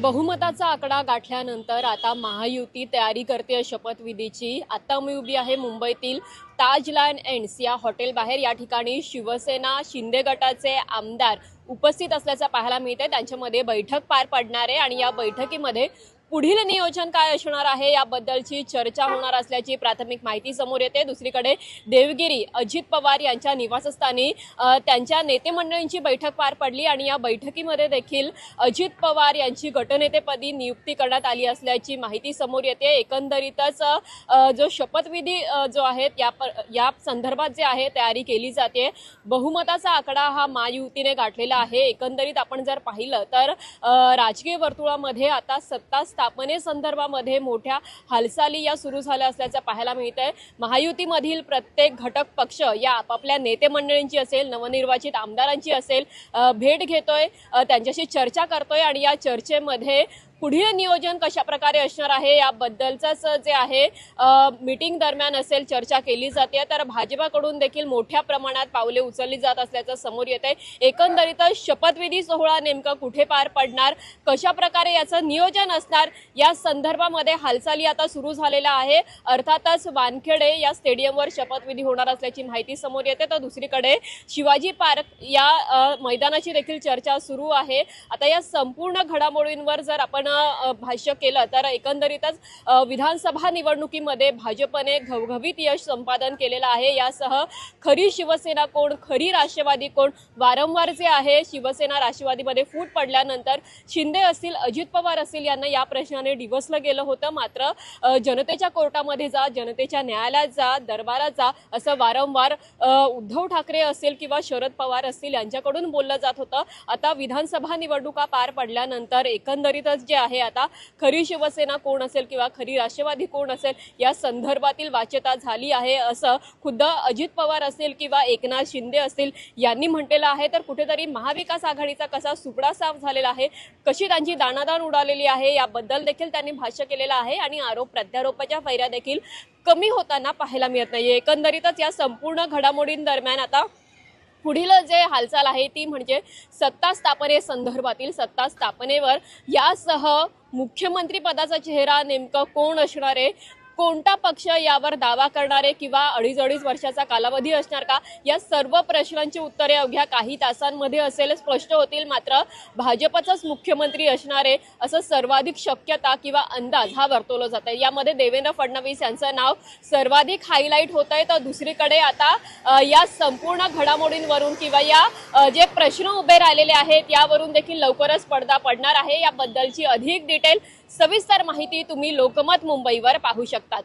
बहुमताचा आकडा गाठल्यानंतर आता महायुती तयारी करते शपथविधीची आता मी उभी आहे मुंबईतील ताज लायन एंड्स या हॉटेल बाहेर. या ठिकाणी शिवसेना शिंदे गटाचे आमदार उपस्थित असल्याचं पाहायला मिळते त्यांच्यामध्ये बैठक पार पडणार आहे आणि या बैठकीमध्ये पुढील नियोजन काय असणार आहे याबद्दलची चर्चा होणार असल्याची प्राथमिक माहिती समोर येते. दुसरीकडे देवगिरी अजित पवार यांच्या निवासस्थानी त्यांच्या नेते मंडळींची बैठक पार पडली आणि या बैठकीमध्ये देखील अजित पवार यांची गटनेतेपदी नियुक्ती करण्यात आली असल्याची माहिती समोर येते. एकंदरीतच जो शपथविधी जो आहे या प- या संदर्भात जे आहे तयारी केली जाते. बहुमताचा आकडा हा महायुतीने गाठलेला आहे. एकंदरीत आपण जर पाहिलं तर राजकीय वर्तुळामध्ये आता सत्ता स्थापनेसंदर्भामध्ये मोठ्या हालचाली या सुरू झाल्या असल्याचं पाहायला मिळतंय. महायुतीमधील प्रत्येक घटक पक्ष या आपापल्या नेते मंडळींची असेल नवनिर्वाचित आमदारांची असेल भेट घेतोय त्यांच्याशी चर्चा करतोय आणि या चर्चेमध्ये पुढील नियोजन कशा प्रकारे असणार आहे याबद्दलचंच जे आहे मीटिंग दरम्यान असेल चर्चा केली जाते. तर भाजपाकडून देखील मोठ्या प्रमाणात पावले उचलली जात असल्याचं समोर येत आहे एकंदरीतच शपथविधी सोहळा नेमका कुठे पार पडणार? कशा प्रकारे याचं नियोजन असणार? या संदर्भामध्ये हालचाली आता सुरू झालेल्या आहे. अर्थातच वानखेडे या स्टेडियमवर शपथविधी होणार असल्याची माहिती समोर येते. तर दुसरीकडे शिवाजी पार्क या मैदानाची देखील चर्चा सुरू आहे. आता या संपूर्ण घडामोडींवर जर आपण अ, भाष्य केलं तर एकंदरीतच विधानसभा निवडणुकीमध्ये भाजपने घवघवीत यश संपादन केलेलं आहे. यासह खरी शिवसेना कोण खरी राष्ट्रवादी कोण वारंवार जे आहे शिवसेना राष्ट्रवादीमध्ये फूट पडल्यानंतर शिंदे असतील अजित पवार असतील यांना या प्रश्नाने डिवसलं गेलं होतं. मात्र जनतेच्या कोर्टामध्ये जा जनतेच्या न्यायालयात जा दरबारात जा असं वारंवार उद्धव ठाकरे असेल किंवा शरद पवार असतील यांच्याकडून बोललं जात होतं. आता विधानसभा निवडणुका पार पडल्यानंतर एकंदरीतच जे आहे आता. खरी शिवसेना कोण असेल किंवा खरी राष्ट्रवादी कोण असेल या संदर्भातील वाच्यता झाली आहे असं खुद्द अजित पवार असेल किंवा एकनाथ शिंदे असतील यांनी म्हटलेलं आहे. तर कुठेतरी महाविकास आघाडीचा कसा सुपडा साफ झालेला आहे कशी त्यांची दाणादाण उडालेली आहे याबद्दल देखील त्यांनी भाष्य केलेलं आहे आणि आरोप प्रत्यारोपाच्या फैऱ्या देखील कमी होताना पाहायला मिळत नाहीये. एकंदरीतच या संपूर्ण घडामोडींदरम्यान आता पुढील जे हालचाल आहे ती म्हणजे सत्ता स्थापनेसंदर्भातील सत्ता स्थापनेवर. यासह मुख्यमंत्री पदाचा चेहरा नेमकं कोण असणार आहे? कोणता पक्ष यावर दावा करणारे किंवा अडीच अडीच वर्षाचा कालावधी असणार का? या सर्व प्रश्नांची उत्तरे अवघ्या काही तासांमध्ये असेल स्पष्ट होतील. मात्र भाजपचाच मुख्यमंत्री असणारे असं सर्वाधिक शक्यता किंवा अंदाज हा वर्तवला जात आहे यामध्ये देवेंद्र फडणवीस यांचं नाव सर्वाधिक हायलाईट होत आहे तर दुसरीकडे आता या संपूर्ण घडामोडींवरून किंवा या जे प्रश्न उभे राहिलेले आहेत यावरून देखील लवकरच पडदा पडणार आहे. याबद्दलची अधिक डिटेल सविस्तर माहिती तुम्ही लोकमत मुंबईवर पाहू शकतात.